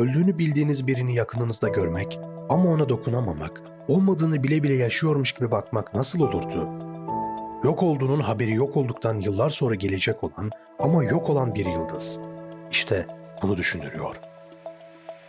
Öldüğünü bildiğiniz birini yakınınızda görmek ama ona dokunamamak, olmadığını bile bile yaşıyormuş gibi bakmak nasıl olurdu? Yok olduğunun haberi yok olduktan yıllar sonra gelecek olan ama yok olan bir yıldız. İşte bunu düşündürüyor.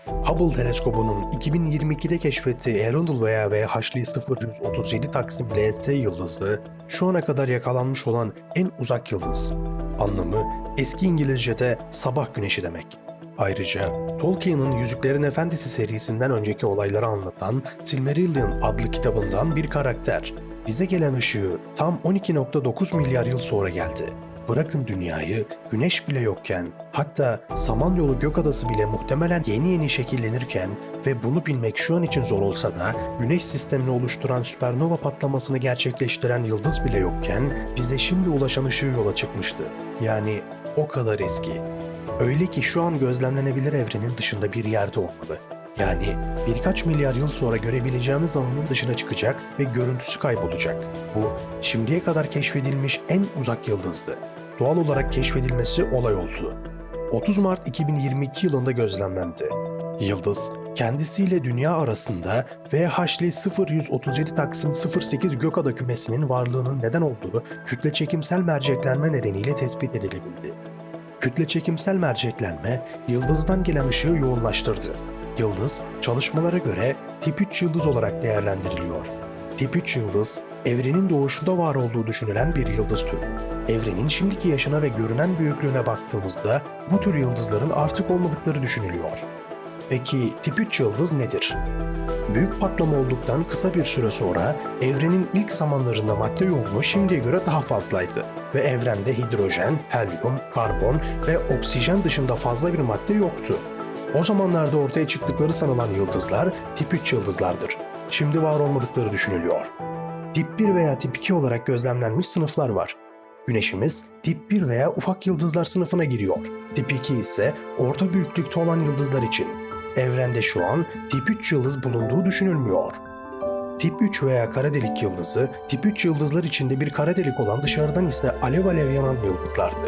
Hubble teleskobunun 2022'de keşfettiği Arundel veya VH'li 0137 Taksim LS yıldızı şu ana kadar yakalanmış olan en uzak yıldız. Anlamı eski İngilizce'de sabah güneşi demek. Ayrıca Tolkien'in Yüzüklerin Efendisi serisinden önceki olayları anlatan Silmarillion adlı kitabından bir karakter. Bize gelen ışığı tam 12.9 milyar yıl sonra geldi. Bırakın dünyayı, güneş bile yokken, hatta Samanyolu Gökadası bile muhtemelen yeni yeni şekillenirken ve bunu bilmek şu an için zor olsa da güneş sistemini oluşturan süpernova patlamasını gerçekleştiren yıldız bile yokken bize şimdi ulaşan ışığı yola çıkmıştı. Yani o kadar eski. Öyle ki şu an gözlemlenebilir evrenin dışında bir yerde olmalı. Yani birkaç milyar yıl sonra görebileceğimiz alanın dışına çıkacak ve görüntüsü kaybolacak. Bu şimdiye kadar keşfedilmiş en uzak yıldızdı. Doğal olarak keşfedilmesi olay oldu. 30 Mart 2022 yılında gözlemlendi. Yıldız, kendisiyle Dünya arasında VH'li 0137 Taksim 08 Gökada kümesinin varlığının neden olduğu kütle çekimsel merceklenme nedeniyle tespit edilebildi. Kütle çekimsel merceklenme, yıldızdan gelen ışığı yoğunlaştırdı. Yıldız, çalışmalara göre tip 3 yıldız olarak değerlendiriliyor. Tip 3 yıldız, evrenin doğuşunda var olduğu düşünülen bir yıldız türü. Evrenin şimdiki yaşına ve görünen büyüklüğüne baktığımızda bu tür yıldızların artık olmadıkları düşünülüyor. Peki tip 3 yıldız nedir? Büyük patlama olduktan kısa bir süre sonra evrenin ilk zamanlarında madde yoğunluğu şimdiye göre daha fazlaydı ve evrende hidrojen, helyum, karbon ve oksijen dışında fazla bir madde yoktu. O zamanlarda ortaya çıktıkları sanılan yıldızlar tip 3 yıldızlardır. Şimdi var olmadıkları düşünülüyor. Tip 1 veya tip 2 olarak gözlemlenmiş sınıflar var. Güneşimiz tip 1 veya ufak yıldızlar sınıfına giriyor. Tip 2 ise orta büyüklükte olan yıldızlar için. Evrende şu an tip 3 yıldız bulunduğu düşünülmüyor. Tip 3 veya kara delik yıldızı, tip 3 yıldızlar içinde bir kara delik olan dışarıdan ise alev alev yanan yıldızlardı.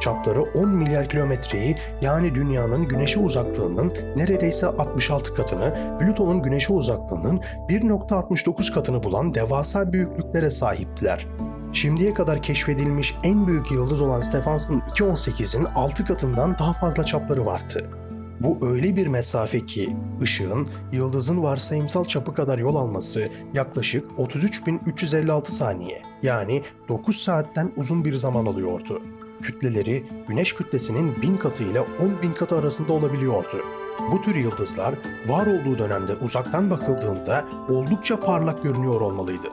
Çapları 10 milyar kilometreyi yani dünyanın güneşe uzaklığının neredeyse 66 katını, Plüton'un güneşe uzaklığının 1.69 katını bulan devasa büyüklüklere sahiptiler. Şimdiye kadar keşfedilmiş en büyük yıldız olan Stephenson 218'in 6 katından daha fazla çapları vardı. Bu öyle bir mesafe ki ışığın yıldızın varsayımsal çapı kadar yol alması yaklaşık 33.356 saniye yani 9 saatten uzun bir zaman alıyordu. Kütleleri güneş kütlesinin 1000 katı ile 10.000 katı arasında olabiliyordu. Bu tür yıldızlar var olduğu dönemde uzaktan bakıldığında oldukça parlak görünüyor olmalıydı.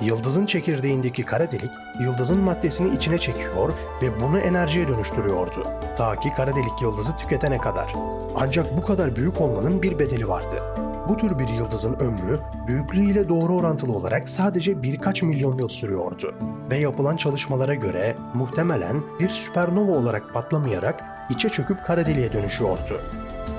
Yıldızın çekirdeğindeki kara delik, yıldızın maddesini içine çekiyor ve bunu enerjiye dönüştürüyordu. Ta ki kara delik yıldızı tüketene kadar. Ancak bu kadar büyük olmanın bir bedeli vardı. Bu tür bir yıldızın ömrü, büyüklüğüyle doğru orantılı olarak sadece birkaç milyon yıl sürüyordu. Ve yapılan çalışmalara göre muhtemelen bir süpernova olarak patlamayarak içe çöküp kara deliğe dönüşüyordu.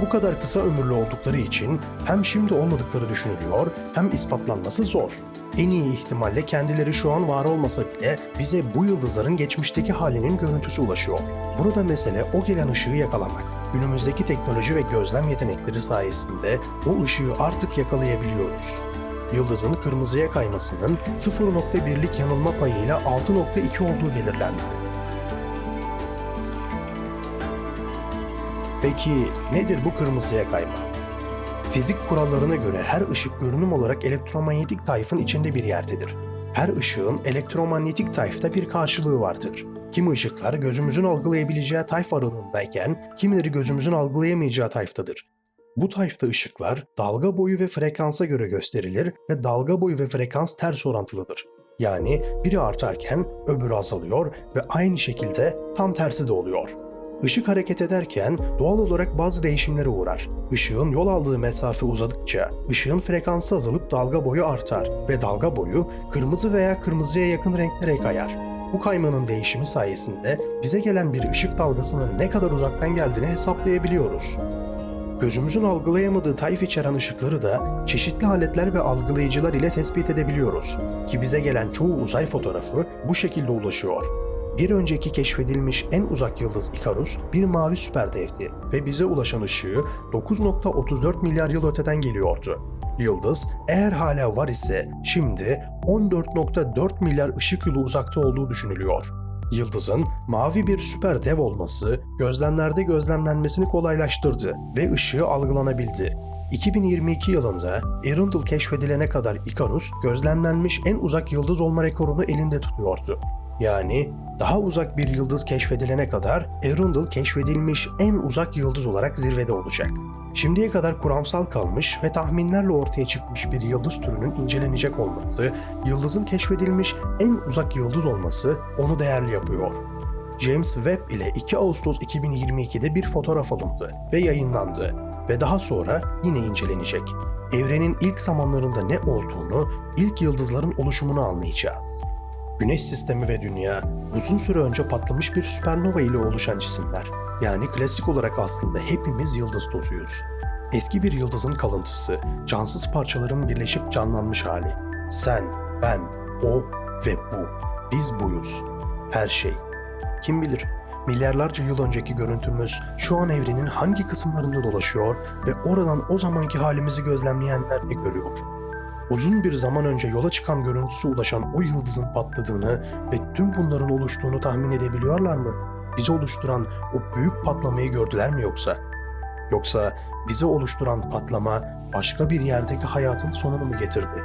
Bu kadar kısa ömürlü oldukları için hem şimdi olmadıkları düşünülüyor hem ispatlanması zor. En iyi ihtimalle kendileri şu an var olmasa bile bize bu yıldızların geçmişteki halinin görüntüsü ulaşıyor. Burada mesele o gelen ışığı yakalamak. Günümüzdeki teknoloji ve gözlem yetenekleri sayesinde o ışığı artık yakalayabiliyoruz. Yıldızın kırmızıya kaymasının 0.1'lik yanılma payıyla 6.2 olduğu belirlendi. Peki nedir bu kırmızıya kayma? Fizik kurallarına göre her ışık görünüm olarak elektromanyetik tayfın içinde bir yerdedir. Her ışığın elektromanyetik tayfta bir karşılığı vardır. Kimi ışıklar gözümüzün algılayabileceği tayf aralığındayken kimileri gözümüzün algılayamayacağı tayftadır. Bu tayfta ışıklar dalga boyu ve frekansa göre gösterilir ve dalga boyu ve frekans ters orantılıdır. Yani biri artarken öbürü azalıyor ve aynı şekilde tam tersi de oluyor. Işık hareket ederken doğal olarak bazı değişimlere uğrar. Işığın yol aldığı mesafe uzadıkça ışığın frekansı azalıp dalga boyu artar ve dalga boyu kırmızı veya kırmızıya yakın renklere kayar. Bu kaymanın değişimi sayesinde bize gelen bir ışık dalgasının ne kadar uzaktan geldiğini hesaplayabiliyoruz. Gözümüzün algılayamadığı tayf içeren ışıkları da çeşitli aletler ve algılayıcılar ile tespit edebiliyoruz. Ki bize gelen çoğu uzay fotoğrafı bu şekilde ulaşıyor. Bir önceki keşfedilmiş en uzak yıldız Ikarus bir mavi süperdevdi ve bize ulaşan ışığı 9.34 milyar yıl öteden geliyordu. Yıldız eğer hala var ise şimdi 14.4 milyar ışık yılı uzakta olduğu düşünülüyor. Yıldızın mavi bir süper dev olması gözlemlerde gözlemlenmesini kolaylaştırdı ve ışığı algılanabildi. 2022 yılında Arundel keşfedilene kadar Ikarus gözlemlenmiş en uzak yıldız olma rekorunu elinde tutuyordu. Yani daha uzak bir yıldız keşfedilene kadar Arundel keşfedilmiş en uzak yıldız olarak zirvede olacak. Şimdiye kadar kuramsal kalmış ve tahminlerle ortaya çıkmış bir yıldız türünün incelenecek olması, yıldızın keşfedilmiş en uzak yıldız olması onu değerli yapıyor. James Webb ile 2 Ağustos 2022'de bir fotoğraf alındı ve yayınlandı ve daha sonra yine incelenecek. Evrenin ilk zamanlarında ne olduğunu, ilk yıldızların oluşumunu anlayacağız. Güneş sistemi ve dünya uzun süre önce patlamış bir süpernova ile oluşan cisimler. Yani klasik olarak aslında hepimiz yıldız tozuyuz. Eski bir yıldızın kalıntısı, cansız parçaların birleşip canlanmış hali. Sen, ben, o ve bu. Biz buyuz. Her şey. Kim bilir, milyarlarca yıl önceki görüntümüz şu an evrenin hangi kısımlarında dolaşıyor ve oradan o zamanki halimizi gözlemleyenler ne görüyor? Uzun bir zaman önce yola çıkan görüntüsü ulaşan o yıldızın patladığını ve tüm bunların oluştuğunu tahmin edebiliyorlar mı? Bizi oluşturan o büyük patlamayı gördüler mi yoksa? Yoksa bizi oluşturan patlama başka bir yerdeki hayatın sonunu mu getirdi?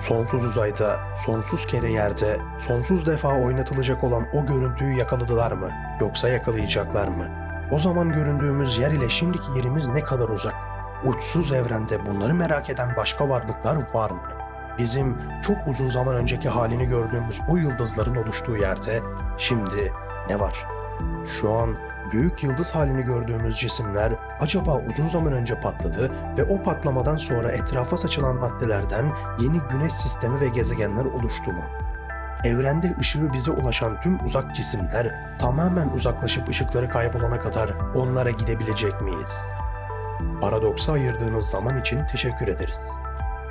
Sonsuz uzayda, sonsuz kere yerde, sonsuz defa oynatılacak olan o görüntüyü yakaladılar mı? Yoksa yakalayacaklar mı? O zaman göründüğümüz yer ile şimdiki yerimiz ne kadar uzak? Uçsuz evrende bunları merak eden başka varlıklar var mı? Bizim çok uzun zaman önceki halini gördüğümüz o yıldızların oluştuğu yerde şimdi ne var? Şu an büyük yıldız halini gördüğümüz cisimler acaba uzun zaman önce patladı ve o patlamadan sonra etrafa saçılan maddelerden yeni güneş sistemi ve gezegenler oluştu mu? Evrende ışığı bize ulaşan tüm uzak cisimler tamamen uzaklaşıp ışıkları kaybolana kadar onlara gidebilecek miyiz? Paradoksa ayırdığınız zaman için teşekkür ederiz.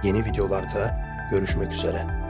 Yeni videolarda görüşmek üzere.